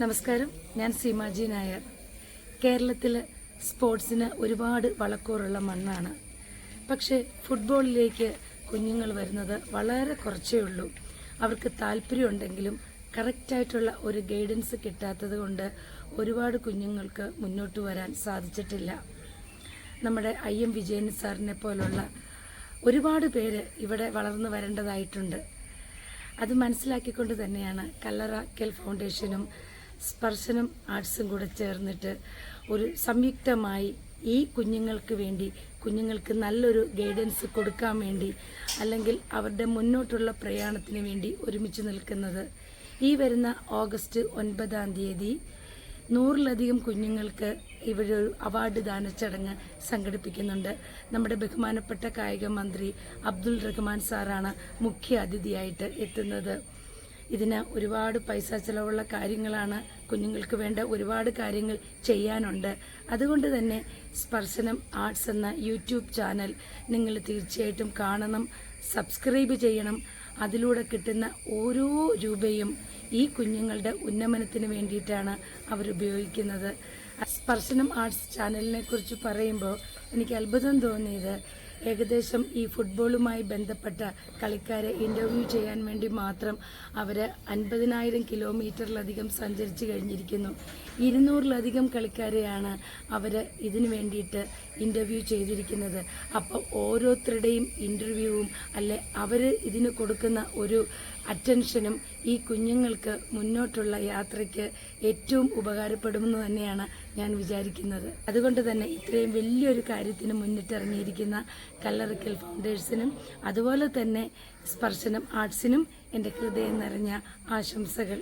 നമസ്കാരം. ഞാൻ സീമാജി നായർ. കേരളത്തിൽ സ്പോർട്സിന് ഒരുപാട് വളക്കൂറുള്ള മണ്ണാണ്. പക്ഷേ ഫുട്ബോളിലേക്ക് കുഞ്ഞുങ്ങൾ വരുന്നത് വളരെ കുറച്ചേ ഉള്ളൂ. അവർക്ക് താല്പര്യമുണ്ടെങ്കിലും കറക്റ്റായിട്ടുള്ള ഒരു ഗൈഡൻസ് കിട്ടാത്തത് കൊണ്ട് ഒരുപാട് കുഞ്ഞുങ്ങൾക്ക് മുന്നോട്ട് വരാൻ സാധിച്ചിട്ടില്ല. നമ്മുടെ ഐ എം വിജയൻ സാറിനെ പോലുള്ള ഒരുപാട് പേര് ഇവിടെ വളർന്നു വരേണ്ടതായിട്ടുണ്ട്. അത് മനസ്സിലാക്കിക്കൊണ്ട് തന്നെയാണ് കല്ലറക്കൽ ഫൗണ്ടേഷനും സ്പർശനം ആർട്സും കൂടെ ചേർന്നിട്ട് ഒരു സംയുക്തമായി ഈ കുഞ്ഞുങ്ങൾക്ക് വേണ്ടി കുഞ്ഞുങ്ങൾക്ക് നല്ലൊരു ഗൈഡൻസ് കൊടുക്കാൻ വേണ്ടി അല്ലെങ്കിൽ അവരുടെ മുന്നോട്ടുള്ള പ്രയാണത്തിന് വേണ്ടി ഒരുമിച്ച് നിൽക്കുന്നത്. ഈ വരുന്ന ഓഗസ്റ്റ് ഒൻപതാം തീയതി നൂറിലധികം കുഞ്ഞുങ്ങൾക്ക് ഇവിടെ ഒരു അവാർഡ് ദാന ചടങ്ങ് സംഘടിപ്പിക്കുന്നുണ്ട്. നമ്മുടെ ബഹുമാനപ്പെട്ട കായിക മന്ത്രി അബ്ദുൾ റഹ്മാൻ സാറാണ് മുഖ്യ അതിഥിയായിട്ട് എത്തുന്നത്. ഇതിന് ഒരുപാട് പൈസ ചിലവുള്ള കാര്യങ്ങളാണ് കുഞ്ഞുങ്ങൾക്ക് വേണ്ട ഒരുപാട് കാര്യങ്ങൾ ചെയ്യാനുണ്ട്. അതുകൊണ്ട് തന്നെ സ്പർശനം ആർട്സ് എന്ന യൂട്യൂബ് ചാനൽ നിങ്ങൾ തീർച്ചയായിട്ടും കാണണം സബ്സ്ക്രൈബ് ചെയ്യണം. അതിലൂടെ കിട്ടുന്ന ഓരോ രൂപയും ഈ കുഞ്ഞുങ്ങളുടെ ഉന്നമനത്തിന് വേണ്ടിയിട്ടാണ് അവരുപയോഗിക്കുന്നത് സ്പർശനം ആർട്സ് ചാനലിനെ കുറിച്ച് പറയുമ്പോൾ എനിക്ക് അത്ഭുതം തോന്നിയത് ഏകദേശം ഈ ഫുട്ബോളുമായി ബന്ധപ്പെട്ട കളിക്കാരെ ഇന്റർവ്യൂ ചെയ്യാൻ വേണ്ടി മാത്രം അവർ അൻപതിനായിരം കിലോമീറ്ററിലധികം സഞ്ചരിച്ചു കഴിഞ്ഞിരിക്കുന്നു. ഇരുന്നൂറിലധികം കളിക്കാരെയാണ് അവർ ഇതിനു വേണ്ടിയിട്ട് ഇന്റർവ്യൂ ചെയ്തിരിക്കുന്നത്. അപ്പോൾ ഓരോരുത്തരുടെയും ഇന്റർവ്യൂവും അല്ലെ അവർ ഇതിന് കൊടുക്കുന്ന ഒരു അറ്റൻഷനും ഈ കുഞ്ഞുങ്ങൾക്ക് മുന്നോട്ടുള്ള യാത്രയ്ക്ക് ഏറ്റവും ഉപകാരപ്പെടുമെന്ന് തന്നെയാണ് ഞാൻ വിചാരിക്കുന്നത്. അതുകൊണ്ട് തന്നെ ഇത്രയും വലിയൊരു കാര്യത്തിന് മുന്നിട്ടിറങ്ങിയിരിക്കുന്ന കല്ലറക്കൽ ഫൗണ്ടേഴ്സിനും അതുപോലെ തന്നെ സ്പർശനം ആർട്സിനും എന്റെ ഹൃദയം നിറഞ്ഞ ആശംസകൾ.